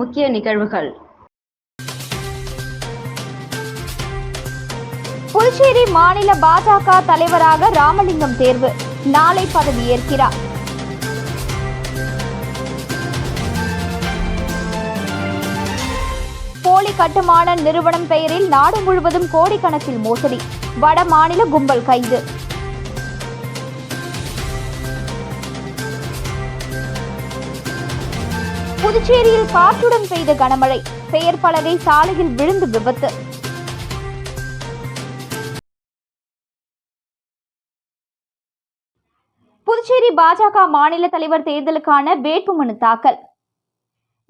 முக்கிய நிகழ்வுகள். புதுச்சேரி மாநில பாஜக தலைவராக ராமலிங்கம் தேர்வு. நாளை பதவியேற்கிறார் போலி கட்டுமான நிறுவனம் பெயரில் நாடு முழுவதும் கோடிக்கணக்கில் மோசடி. வட மாநில கும்பல் கைது. புதுச்சேரியில் காற்றுடன் பெய்த கனமழை. பெயர் பலகை சாலையில் விழுந்து விபத்து. புதுச்சேரி பாஜக மாநில தலைவர் தேர்தலுக்கான வேட்புமனு தாக்கல்.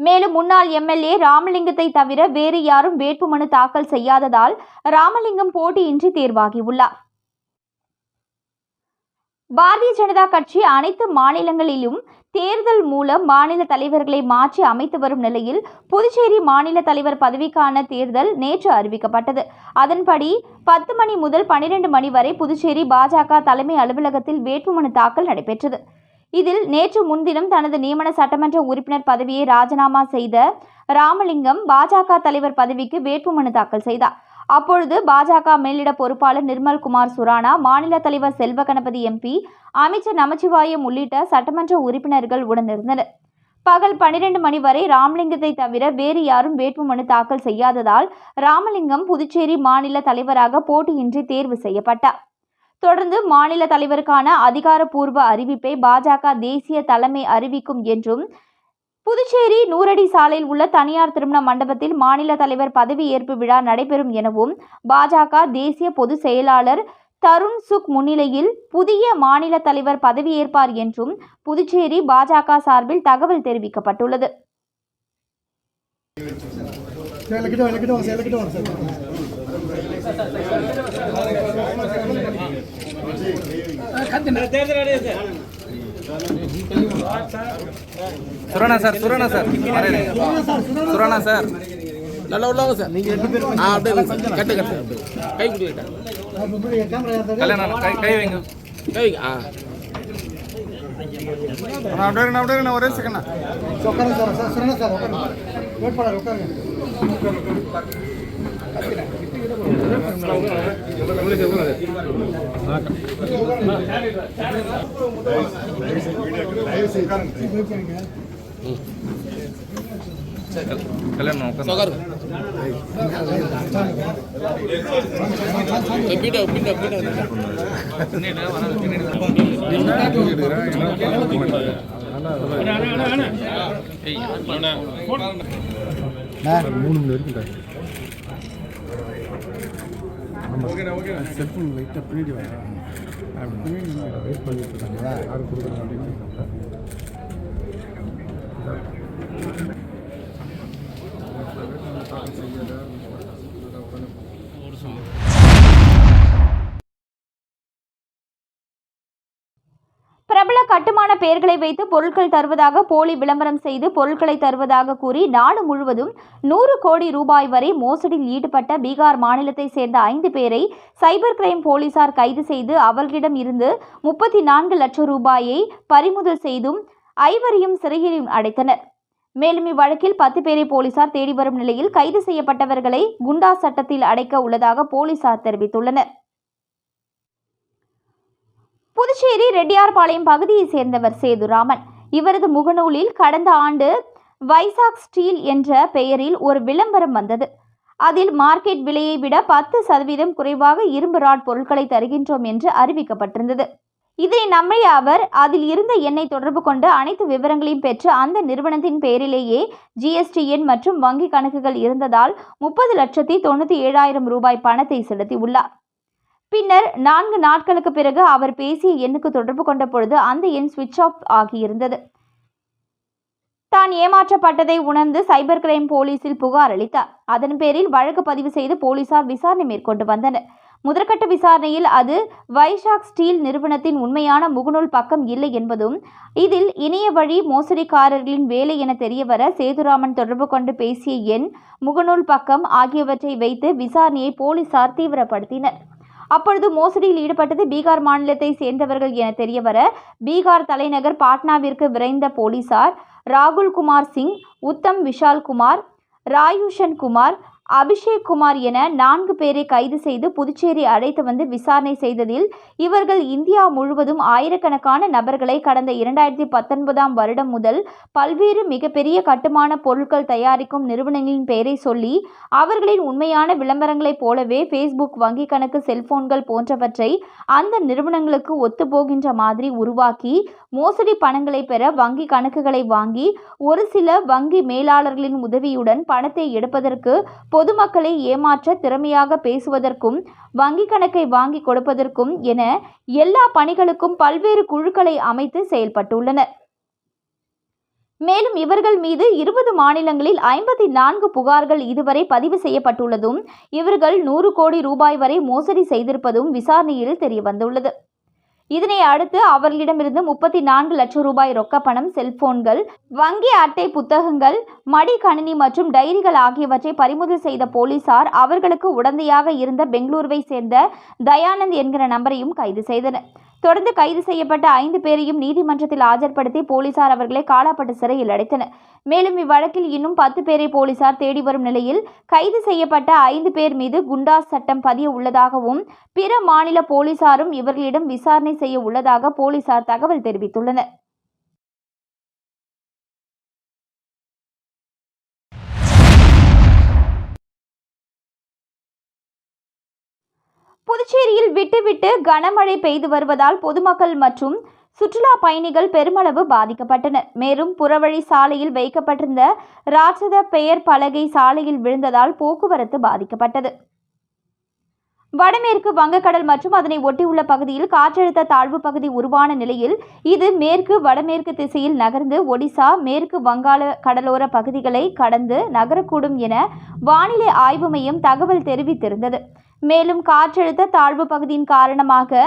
மேலும் முன்னாள் எம்எல்ஏ ராமலிங்கத்தை தவிர வேறு யாரும் வேட்புமனு தாக்கல் செய்யாததால் ராமலிங்கம் போட்டியின்றி தேர்வாகியுள்ளார். பாரதிய ஜனதா கட்சி அனைத்து மாநிலங்களிலும் தேர்தல் மூலம் மாநில தலைவர்களை மாற்றி அமைத்து வரும் நிலையில் புதுச்சேரி மாநில தலைவர் பதவிக்கான தேர்தல் நேற்று அறிவிக்கப்பட்டது. அதன்படி பத்து மணி முதல் பனிரெண்டு மணி வரை புதுச்சேரி பாஜக தலைமை அலுவலகத்தில் வேட்புமனு தாக்கல் நடைபெற்றது. இதில் நேற்று முன்தினம் தனது நியமன சட்டமன்ற உறுப்பினர் பதவியை ராஜினாமா செய்த ராமலிங்கம் பாஜக தலைவர் பதவிக்கு வேட்புமனு தாக்கல் செய்தார். அப்பொழுது பாஜக மேலிட பொறுப்பாளர் நிர்மல்குமார் சுரானா மாநில தலைவர் செல்வ கணபதி எம்பி அமைச்சர் நமச்சிவாயம் உள்ளிட்ட சட்டமன்ற உறுப்பினர்கள் உடனிருந்தனர். பகல் பனிரெண்டு மணி வரை ராமலிங்கத்தை தவிர வேறு யாரும் வேட்புமனு தாக்கல் செய்யாததால் ராமலிங்கம் புதுச்சேரி மாநில தலைவராக போட்டியின்றி தேர்வு செய்யப்பட்டார். தொடர்ந்து மாநில தலைவருக்கான அதிகாரப்பூர்வ அறிவிப்பை பாஜக தேசிய தலைமை அறிவிக்கும் என்றும் புதுச்சேரி நூறடி சாலையில் உள்ள தனியார் திருமண மண்டபத்தில் மாநில தலைவர் பதவியேற்பு விழா நடைபெறும் எனவும் பாஜக தேசிய பொதுச் செயலாளர் தருண் சுக் முன்னிலையில் புதிய மாநில தலைவர் பதவியேற்பார் என்றும் புதுச்சேரி பாஜக சார்பில் தகவல் தெரிவிக்கப்பட்டுள்ளது. Sir. Surana sir Surana sir. Surana sir. நல்லா உள்ளவங்க சார். நீங்க ரெண்டு பேரும் ஆ அப்படியே கட்டு கட்டு. கை ஏத்தாரு கல்யாணம் கை கை வைங்க. கை வைங்க. ஆ. அப்படியே அப்படியே ஒரே செகண்ட் உட்காருங்க சார் சார் சரணா சார் உட்காருங்க. வெயிட் பண்ணாரு உட்காருங்க. கல்யாணம் உட்காந்து உட்காருங்க ஏய், பீட்டா செல்ஃபோன் லைட்டாக பின்னாடி வா பின்னாடி வெயிட் பண்ணிட்டு இருக்காங்களா யாரும் கொடுக்க மாட்டேங்குது பிரபல கட்டுமான பெயர்களை வைத்து பொருட்கள் தருவதாக போலி விளம்பரம் செய்து பொருட்களை தருவதாக கூறி நாடு முழுவதும் நூறு கோடி ரூபாய் வரை மோசடியில் ஈடுபட்ட பீகார் மாநிலத்தை சேர்ந்த ஐந்து பேரை சைபர் கிரைம் போலீசார் கைது செய்து அவர்களிடம் இருந்து முப்பத்தி நான்கு லட்சம் ரூபாயை பறிமுதல் செய்தும் ஐவரையும் சிறையிலும் அடைத்தனர். மேலும் இவ்வழக்கில் பத்து பேரை போலீசார் தேடி வரும் நிலையில் கைது செய்யப்பட்டவர்களை குண்டா சட்டத்தில் அடைக்க உள்ளதாக போலீசார் தெரிவித்துள்ளனர். புதுச்சேரி ரெட்டியார்பாளையம் பகுதியைச் சேர்ந்தவர் சேதுராமன். இவரது முகநூலில் கடந்த ஆண்டு வைசாக் ஸ்டீல் என்ற பெயரில் ஒரு விளம்பரம் வந்தது. அதில் மார்க்கெட் விலையை விட பத்து சதவீதம் குறைவாக இரும்பு ராட் பொருட்களை தருகின்றோம் என்று அறிவிக்கப்பட்டிருந்தது. இதை நம்பிய அவர் அதில் இருந்த எண்ணை தொடர்பு கொண்டு அனைத்து விவரங்களையும் பெற்று அந்த நிறுவனத்தின் பெயரிலேயே ஜிஎஸ்டி எண் மற்றும் வங்கி கணக்குகள் இருந்ததால் முப்பது லட்சத்தி தொண்ணூற்றி ஏழாயிரம் ரூபாய் பணத்தை செலுத்தியுள்ளார். பின்னர் நான்கு நாட்களுக்கு பிறகு அவர் பேசிய எண்ணுக்கு தொடர்பு கொண்ட பொழுது அந்த எண் சுவிட்ச் ஆஃப் ஆகியிருந்தது. தான் ஏமாற்றப்பட்டதை உணர்ந்து சைபர் கிரைம் போலீசில் புகார் அளித்தார். அதன் பேரில் வழக்கு பதிவு செய்து போலீசார் விசாரணை மேற்கொண்டு வந்தனர். முதற்கட்ட விசாரணையில் அது வைஷாக் ஸ்டீல் நிறுவனத்தின் உண்மையான முகநூல் பக்கம் இல்லை என்பதும் இதில் இணைய வழி மோசடிக்காரர்களின் வேலை என தெரியவர சேதுராமன் தொடர்பு கொண்டு பேசிய எண் முகநூல் பக்கம் ஆகியவற்றை வைத்து விசாரணையை போலீசார் தீவிரப்படுத்தினர். அப்பொழுது மோசடியில் ஈடுபட்டது பீகார் மாநிலத்தை சேர்ந்தவர்கள் என தெரியவர பீகார் தலைநகர் பாட்னாவிற்கு விரைந்த போலீசார் ராகுல் குமார் சிங் உத்தம் விஷால் குமார் ராயுஷன் குமார் அபிஷேக் குமார் என நான்கு பேரை கைது செய்து புதுச்சேரி அழைத்து வந்து விசாரணை செய்ததில் இவர்கள் இந்தியா முழுவதும் ஆயிரக்கணக்கான நபர்களை கடந்த இரண்டாயிரத்தி பத்தொன்பதாம் வருடம் முதல் பல்வேறு மிகப்பெரிய கட்டுமான பொருட்கள் தயாரிக்கும் நிறுவனங்களின் பெயரை சொல்லி அவர்களின் உண்மையான விளம்பரங்களைப் போலவே ஃபேஸ்புக் வங்கி கணக்கு செல்போன்கள் போன்றவற்றை அந்த நிறுவனங்களுக்கு ஒத்துப்போகின்ற மாதிரி உருவாக்கி மோசடி பணங்களை பெற வங்கி கணக்குகளை வாங்கி ஒரு சில வங்கி மேலாளர்களின் உதவியுடன் பணத்தை எடுப்பதற்கு பொதுமக்களை ஏமாற்ற திறமையாக பேசுவதற்கும் வங்கி கணக்கை வாங்கி கொடுப்பதற்கும் என எல்லா பணிகளுக்கும் பல்வேறு குழுக்களை அமைத்து செயல்பட்டுள்ளனர். மேலும் இவர்கள் மீது இருபது மாநிலங்களில் ஐம்பத்தி நான்கு புகார்கள் இதுவரை பதிவு செய்யப்பட்டுள்ளதும் இவர்கள் நூறு கோடி ரூபாய் வரை மோசடி செய்திருப்பதும் விசாரணையில் தெரியவந்துள்ளது. இதனை அடுத்து அவர்களிடமிருந்து முப்பத்தி நான்கு லட்சம் ரூபாய் ரொக்க பணம் செல்போன்கள் வங்கி அட்டை புத்தகங்கள் மடிக்கணினி மற்றும் டைரிகள் ஆகியவற்றை பறிமுதல் செய்த போலீசார் அவர்களுக்கு உடந்தையாக இருந்த பெங்களூருவை சேர்ந்த தயானந்த் என்கிற நபரையும் கைது செய்தனர். தொடர்ந்து கைது செய்யப்பட்ட ஐந்து பேரையும் நீதிமன்றத்தில் ஆஜர்படுத்தி போலீசார் அவர்களை காலாப்பட்டு சிறையில் அடைத்தனர். மேலும் இவ்வழக்கில் இன்னும் பத்து பேரை போலீசார் தேடி வரும் நிலையில் கைது செய்யப்பட்ட ஐந்து பேர் மீது குண்டாஸ் சட்டம் பதிய உள்ளதாகவும் பிற மாநில போலீசாரும் இவர்களிடம் விசாரணை செய்ய உள்ளதாக போலீசார் தகவல் தெரிவித்துள்ளனர். புதுச்சேரியில் விட்டுவிட்டு கனமழை பெய்து வருவதால் பொதுமக்கள் மற்றும் சுற்றுலா பயணிகள் பெருமளவு பாதிக்கப்பட்டனர். மேலும் புறவழி சாலையில் வைக்கப்பட்டிருந்த ராட்சத பெயர் பலகை சாலையில் விழுந்ததால் போக்குவரத்து பாதிக்கப்பட்டது. வடமேற்கு வங்கக்கடல் மற்றும் அதனை ஒட்டியுள்ள பகுதியில் காற்றழுத்த தாழ்வு பகுதி உருவான நிலையில் இது மேற்கு வடமேற்கு திசையில் நகர்ந்து ஒடிசா மேற்கு வங்காள கடலோர பகுதிகளை கடந்து நகரக்கூடும் என வானிலை ஆய்வு மையம் தகவல் தெரிவித்திருந்தது. மேலும் காற்றழுத்த தாழ்வு பகுதியின் காரணமாக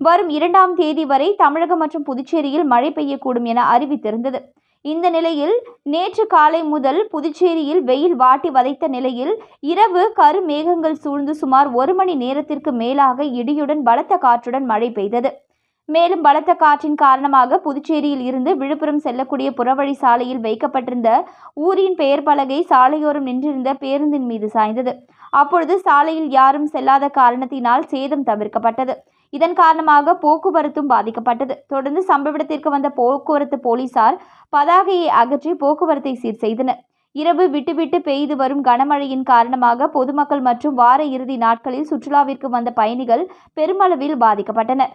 வரும் இரண்டாம் தேதி வரை தமிழகம் மற்றும் புதுச்சேரியில் மழை பெய்யக்கூடும் என அறிவித்திருந்தது. இந்த நிலையில் நேற்று காலை முதல் புதுச்சேரியில் வெயில் வாட்டி வதைத்த நிலையில் இரவு கருமேகங்கள் சூழ்ந்து சுமார் ஒரு மணி நேரத்திற்கு மேலாக இடியுடன் பலத்த காற்றுடன் மழை பெய்தது. மேலும் பலத்த காற்றின் காரணமாக புதுச்சேரியில் இருந்து விழுப்புரம் செல்லக்கூடிய புறவழி சாலையில் வைக்கப்பட்டிருந்த ஊரின் பெயர் பலகை சாலையோரம் நின்றிருந்த பேருந்தின் மீது சாய்ந்தது. அப்பொழுது சாலையில் யாரும் செல்லாத காரணத்தினால் சேதம் தவிர்க்கப்பட்டது. இதன் காரணமாக போக்குவரத்தும் பாதிக்கப்பட்டது. தொடர்ந்து சம்பவ இடத்திற்கு வந்த போக்குவரத்து போலீசார் பதாகையை அகற்றி போக்குவரத்தை சீர் செய்தனர். இரவு விட்டுவிட்டு பெய்து வரும் கனமழையின் காரணமாக பொதுமக்கள் மற்றும் வார இறுதி நாட்களில் சுற்றுலாவிற்கு வந்த பயணிகள் பெருமளவில் பாதிக்கப்பட்டனர்.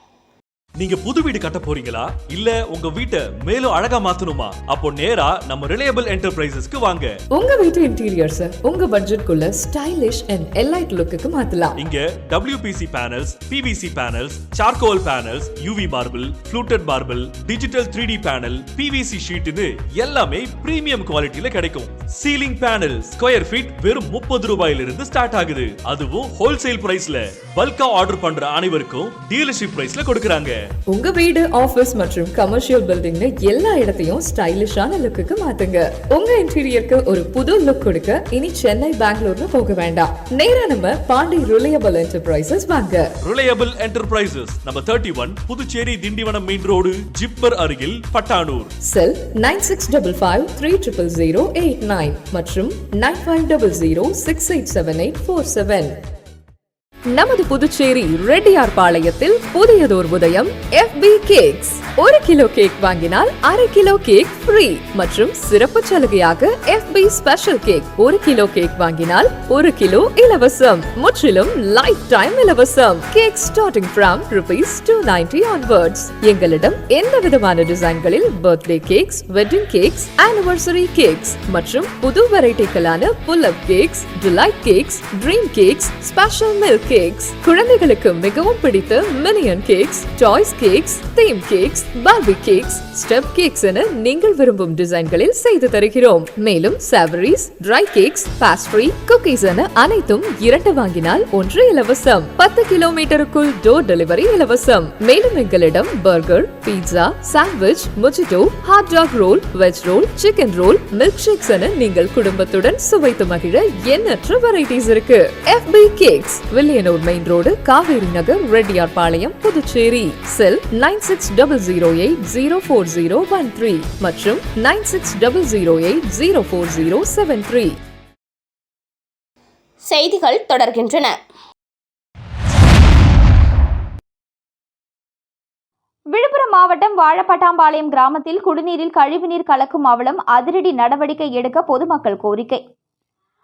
நீங்க புது வீடு கட்ட போறீங்களா? இல்ல உங்க வீட்டை மேலும் அழகா மாத்தணுமா? அப்போ நேரா நம்ம ரிலையபிள் என்டர்பிரைசஸ்க்கு வாங்க. உங்க வீட்டு இன்டீரியர்ஸ் உங்க பட்ஜெட்குள்ள ஸ்டைலிஷ் அண்ட் எலைட் லுக்குக்கு மாத்தலாம். இங்க WPC panels PVC panels charcoal panels UV marble fluted marble digital 3D panel PVC ஷீட்னு எல்லாமே பிரீமியம் குவாலிட்டில கிடைக்கும். சீலிங் பேனல் ஸ்கொயர் ஃபீட் வெறும் முப்பது ரூபாயில இருந்து ஸ்டார்ட் ஆகுது. அதுவும் ஹோல்சேல் பிரைஸ்ல பல்கா ஆர்டர் பண்ற அனைவருக்கும் டீலர்ஷிப் பிரைஸ்ல கொடுக்கறாங்க. உங்க வீடு ஆபீஸ் மற்றும் கமர்ஷியல் பில்டிங்ல எல்லா இடத்தையும் ஸ்டைலிஷான லுக்குக்கு மாத்துங்க. உங்க இன்டீரியருக்கு ஒரு புது லுக் கொடுக்க இனி சென்னை பெங்களூர்னு போக வேண்டாம். நேரா நம்ம பாண்டி ரிலையபிள் என்டர்பிரைசஸ் வாங்க. ரிலையபிள் என்டர்பிரைசஸ் நம்ம thirty one Puducherry Tindivanam main road zipper அருகில் Pattanur. Cell nine six double five three triple zero eight nine மற்றும் nine five double zero six eight seven eight four seven நமது புதுச்சேரி ரெட்டியார் பாளையத்தில் புதியதோர் உதயம் Effi cakes ஒரு kilo cake வாங்கினால் அரை kilo cake free மற்றும் சிறப்பு சலுகையாக எஃபி ஸ்பெஷல் கேக் ஒரு கிலோ கேக் வாங்கினால் ஒரு கிலோ இலவசம். முற்றிலும் லைஃப் டைம் இலவசம். Cake starting from rupees two ninety onwards எங்களிடம் எந்த விதமான டிசைன்களில் birthday cakes wedding cakes anniversary cakes மற்றும் புது வெரைட்டிகளான pull up cakes delight cakes dream cakes special milk cakes குழந்தைகளுக்கு மிகவும் பிடித்த minion cakes toys cakes theme cakes Barbie cakes step cakes என நீங்கள் விரும்பும் டிசைன்களில் செய்து தருகிறோம். மேலும் savouries dry cakes pastry cookies என அனைத்தும் இரண்டு வாங்கினால் ஒன்று இலவசம். பத்து கிலோமீட்டருக்குள் டோர் டெலிவரி இலவசம். மேலும் எங்களிடம் burger pizza sandwich mojito hot dog roll veg roll chicken roll milk shakes என நீங்கள் குடும்பத்துடன் சுவைத்து மகிழ எண்ணற்ற வெரைட்டிஸ் இருக்கு. Effi cakes Villianur main road Kaveri Nagar Reddiyar Palayam Puducherry. Cell nine six double zero eight zero four zero one three மற்றும் nine six double zero eight zero four zero seven three செய்திகள் தொடர்கின்றன. விழுப்புரம் மாவட்டம் வாழப்பட்டாம்பாளையம் கிராமத்தில் குடிநீரில் கழிவுநீர் கலக்கும் அவலம் அதிரடி நடவடிக்கை எடுக்க பொதுமக்கள் கோரிக்கை.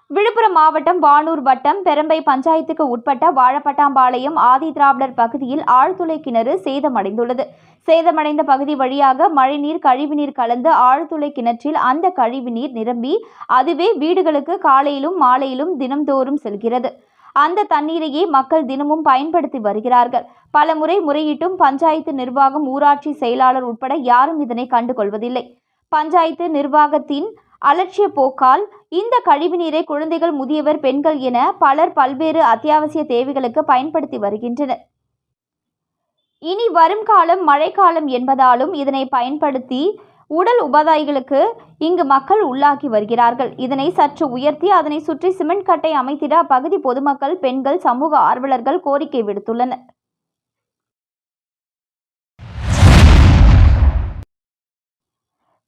விழுப்புரம் மாவட்டம் வானூர் வட்டம் பெரம்பை பஞ்சாயத்துக்கு உட்பட்ட வாழப்பட்டாம்பாளையம் ஆதி திராவிடர் பகுதியில் ஆழ்துளை கிணறு சேதமடைந்துள்ளது. சேதமடைந்த பகுதி வழியாக மழைநீர் கழிவுநீர் கலந்து ஆழ்துளை கிணற்றில் அந்த கழிவுநீர் நிரம்பி அதுவே வீடுகளுக்கு காலையிலும் மாலையிலும் தினம்தோறும் செல்கிறது. அந்த தண்ணீரையே மக்கள் தினமும் பயன்படுத்தி வருகிறார்கள். பல முறை முறையிட்டும் பஞ்சாயத்து நிர்வாகம் ஊராட்சி செயலாளர் உட்பட யாரும் இதனை கண்டுகொள்வதில்லை. பஞ்சாயத்து நிர்வாகத்தின் அலட்சிய போக்கால் இந்த கழிவுநீரை குழந்தைகள் முதியவர் பெண்கள் என பலர் பல்வேறு அத்தியாவசிய தேவைகளுக்கு பயன்படுத்தி வருகின்றனர். இனி வரும் காலம் மழைக்காலம் என்பதாலும் இதனை பயன்படுத்தி உடல் உபாதைகளுக்கு இங்கு மக்கள் உள்ளாகி வருகிறார்கள். இதனை சற்று உயர்த்தி அதனை சுற்றி சிமெண்ட் கட்டை அமைத்திட அப்பகுதி பொதுமக்கள் பெண்கள் சமூக ஆர்வலர்கள் கோரிக்கை விடுத்துள்ளனர்.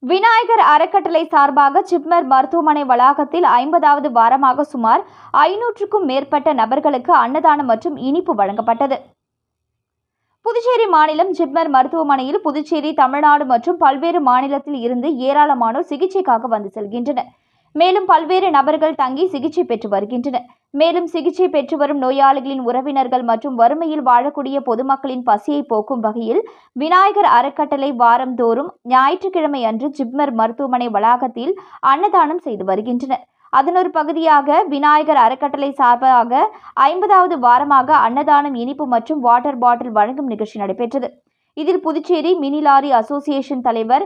விநாயகர் அறக்கட்டளை சார்பாக ஜிப்மர் மருத்துவமனை வளாகத்தில் ஐம்பதாவது வாரமாக சுமார் ஐநூற்றுக்கும் மேற்பட்ட நபர்களுக்கு அன்னதானம் மற்றும் இனிப்பு வழங்கப்பட்டது. புதுச்சேரி மாநிலம் ஜிப்மர் மருத்துவமனையில் புதுச்சேரி தமிழ்நாடு மற்றும் பல்வேறு மாநிலத்தில் இருந்து ஏராளமானோர் சிகிச்சைக்காக வந்து செல்கின்றனர். மேலும் பல்வேறு நபர்கள் தங்கி சிகிச்சை பெற்று வருகின்றனர். மேலும் சிகிச்சை பெற்று வரும் நோயாளிகளின் உறவினர்கள் மற்றும் வறுமையில் வாழக்கூடிய பொதுமக்களின் பசியை போக்கும் வகையில் விநாயகர் அறக்கட்டளை வாரந்தோறும் ஞாயிற்றுக்கிழமை அன்று ஜிப்மர் மருத்துவமனை வளாகத்தில் அன்னதானம் செய்து வருகின்றனர். அதன் ஒரு பகுதியாக விநாயகர் அறக்கட்டளை சார்பாக ஐம்பதாவது வாரமாக அன்னதானம் இனிப்பு மற்றும் வாட்டர் பாட்டில் வழங்கும் நிகழ்ச்சி நடைபெற்றது. இதில் புதுச்சேரி மினி லாரி அசோசியேஷன் தலைவர்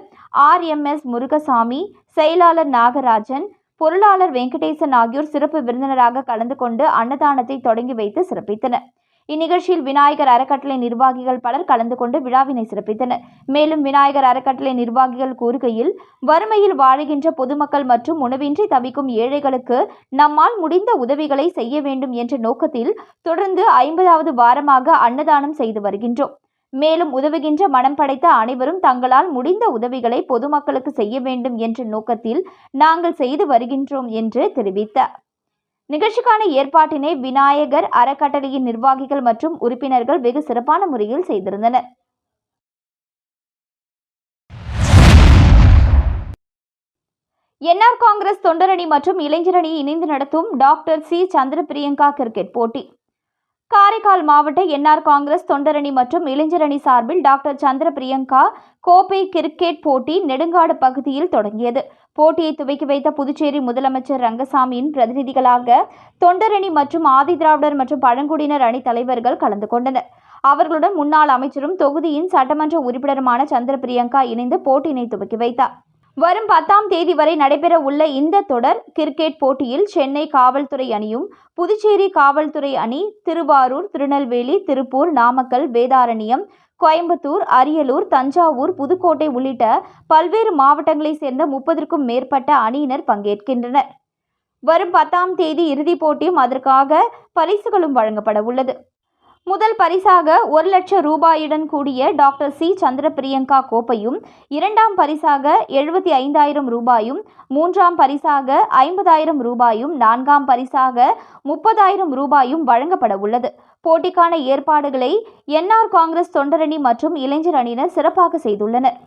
ஆர் எம் எஸ் முருகசாமி செயலாளர் நாகராஜன் பொருளாளர் வெங்கடேசன் ஆகியோர் சிறப்பு விருந்தினராக கலந்து கொண்டு அன்னதானத்தை தொடங்கி வைத்து சிறப்பித்தனர். இந்நிகழ்ச்சியில் விநாயகர் அறக்கட்டளை நிர்வாகிகள் பலர் கலந்து கொண்டு விழாவினை சிறப்பித்தனர். மேலும் விநாயகர் அறக்கட்டளை நிர்வாகிகள் கூறுகையில் வறுமையில் வாழுகின்ற பொதுமக்கள் மற்றும் உணவின்றி தவிக்கும் ஏழைகளுக்கு நம்மால் முடிந்த உதவிகளை செய்ய வேண்டும் என்ற நோக்கத்தில் தொடர்ந்து ஐம்பதாவது வாரமாக அன்னதானம் செய்து வருகின்றோம். மேலும் உதவுகின்ற மனம் படைத்த அனைவரும் தங்களால் முடிந்த உதவிகளை பொதுமக்களுக்கு செய்ய வேண்டும் என்ற நோக்கத்தில் நாங்கள் செய்து வருகின்றோம் என்று தெரிவித்தார் நிகழ்ச்சிக்கான ஏற்பாட்டினை விநாயகர் அறக்கட்டளையின் நிர்வாகிகள் மற்றும் உறுப்பினர்கள் வெகு சிறப்பான முறையில் செய்திருந்தனர். என்ஆர் காங்கிரஸ் தொண்டரணி மற்றும் இளைஞரணி இணைந்து நடத்தும் doctor C. Chandra Priyanka cricket போட்டி. காரைக்கால் மாவட்ட என்ஆர் காங்கிரஸ் தொண்டரணி மற்றும் இளைஞரணி சார்பில் டாக்டர் சந்திர பிரியங்கா கோப்பை கிரிக்கெட் போட்டி நெடுங்காடு பகுதியில் தொடங்கியது. போட்டியை துவக்கி வைத்த புதுச்சேரி முதலமைச்சர் ரங்கசாமியின் பிரதிநிதிகளாக தொண்டரணி மற்றும் ஆதிதிராவிடர் மற்றும் பழங்குடியினர் அணி தலைவர்கள் கலந்து கொண்டனர். அவர்களுடன் முன்னாள் அமைச்சரும் தொகுதியின் சட்டமன்ற உறுப்பினருமான சந்திர பிரியங்கா இணைந்து போட்டியினை துவக்கி வைத்தார். வரும் பத்தாம் தேதி வரை நடைபெற உள்ள இந்த தொடர் கிரிக்கெட் போட்டியில் சென்னை காவல்துறை அணியும் புதுச்சேரி காவல்துறை அணி திருவாரூர் திருநெல்வேலி திருப்பூர் நாமக்கல் வேதாரண்யம் கோயம்புத்தூர் அரியலூர் தஞ்சாவூர் புதுக்கோட்டை உள்ளிட்ட பல்வேறு மாவட்டங்களைச் சேர்ந்த முப்பதற்கும் மேற்பட்ட அணியினர் பங்கேற்கின்றனர். வரும் பத்தாம் தேதி இறுதிப் போட்டியும் அதற்காக பரிசுகளும் வழங்கப்பட உள்ளது. முதல் பரிசாக ஒரு லட்சம் ரூபாயுடன் கூடிய டாக்டர் சி. சந்திர பிரியங்கா கோப்பையும் இரண்டாம் பரிசாக எழுபத்தி ஐந்தாயிரம் ரூபாயும் மூன்றாம் பரிசாக ஐம்பதாயிரம் ரூபாயும் நான்காம் பரிசாக முப்பதாயிரம் ரூபாயும் வழங்கப்பட உள்ளது. போட்டிக்கான ஏற்பாடுகளை என்ஆர் காங்கிரஸ் தொண்டரணி மற்றும் இளைஞர் அணியினர் சிறப்பாக செய்துள்ளனர்.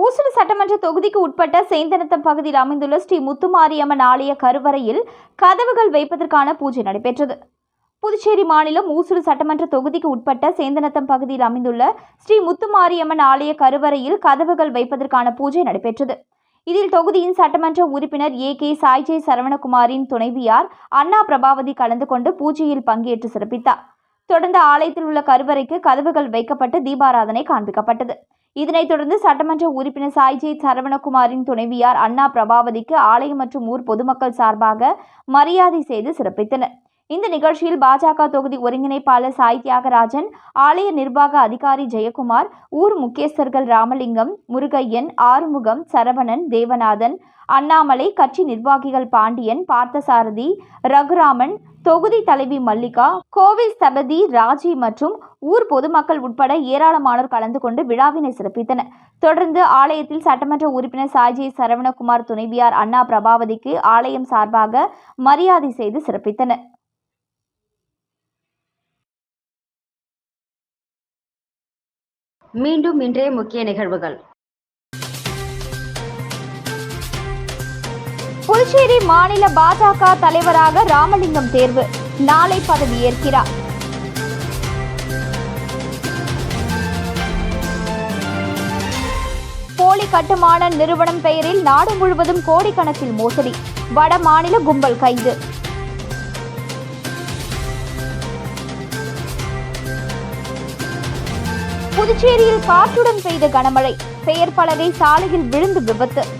ஊசுடு சட்டமன்ற தொகுதிக்கு உட்பட்ட சேந்தனத்தம் பகுதியில் அமைந்துள்ள ஸ்ரீ முத்துமாரியம்மன் ஆலய கருவறையில் கதவுகள் வைப்பதற்கான பூஜை நடைபெற்றது. புதுச்சேரி மாநிலம் ஊசுடு சட்டமன்ற தொகுதிக்கு உட்பட்ட சேந்தனத்தம் பகுதியில் அமைந்துள்ள ஸ்ரீ முத்துமாரியம்மன் ஆலய கருவறையில் கதவுகள் வைப்பதற்கான பூஜை நடைபெற்றது. இதில் தொகுதியின் சட்டமன்ற உறுப்பினர் ஏ. கே. சாய்ஜே சரவணகுமாரின் துணைவியார் அண்ணா பிரபாவதி கலந்து கொண்டு பூஜையில் பங்கேற்று சிறப்பித்தார். தொடர்ந்து ஆலயத்தில் உள்ள கருவறைக்கு கதவுகள் வைக்கப்பட்டு தீபாராதனை காண்பிக்கப்பட்டது. இதனைத் தொடர்ந்து சட்டமன்ற உறுப்பினர் சாய்ஜே சரவணகுமாரின் துணைவியார் அண்ணா பிரபாவதிக்கு ஆலயம் மற்றும் ஊர் பொதுமக்கள் சார்பாக மரியாதை செய்து சிறப்பித்தனர். இந்த நிகழ்ச்சியில் பாஜக தொகுதி ஒருங்கிணைப்பாளர் சாய் தியாகராஜன் ஆலய நிர்வாக அதிகாரி ஜெயக்குமார் ஊர் முக்கியஸ்தர்கள் ராமலிங்கம் முருகையன் ஆறுமுகம் சரவணன் தேவநாதன் அண்ணாமலை கட்சி நிர்வாகிகள் பாண்டியன் பார்த்தசாரதி ரகுராமன் தொகுதி தலைவி மல்லிகா கோவில் ஸ்தபதி ராஜி மற்றும் ஊர் பொதுமக்கள் உட்பட ஏராளமானோர் கலந்து கொண்டு விழாவினை சிறப்பித்தனர். தொடர்ந்து ஆலயத்தில் சட்டமன்ற உறுப்பினர் சாய்ஜி சரவணகுமார் துணைவியார் அண்ணா பிரபாவதிக்கு ஆலயம் சார்பாக மரியாதை செய்து சிறப்பித்தனர். மீண்டும் இன்றைய முக்கிய நிகழ்வுகள். புதுச்சேரி மாநில பாஜக தலைவராக ராமலிங்கம் தேர்வு. நாளை பதவியேற்கிறார் போலி கட்டுமான நிறுவனம் பெயரில் நாடு முழுவதும் கோடிக்கணக்கில் மோசடி. வட மாநில கும்பல் கைது. புதுச்சேரியில் காற்றுடன் பெய்த கனமழை. பெயர் பலகை சாலையில் விழுந்து விபத்து.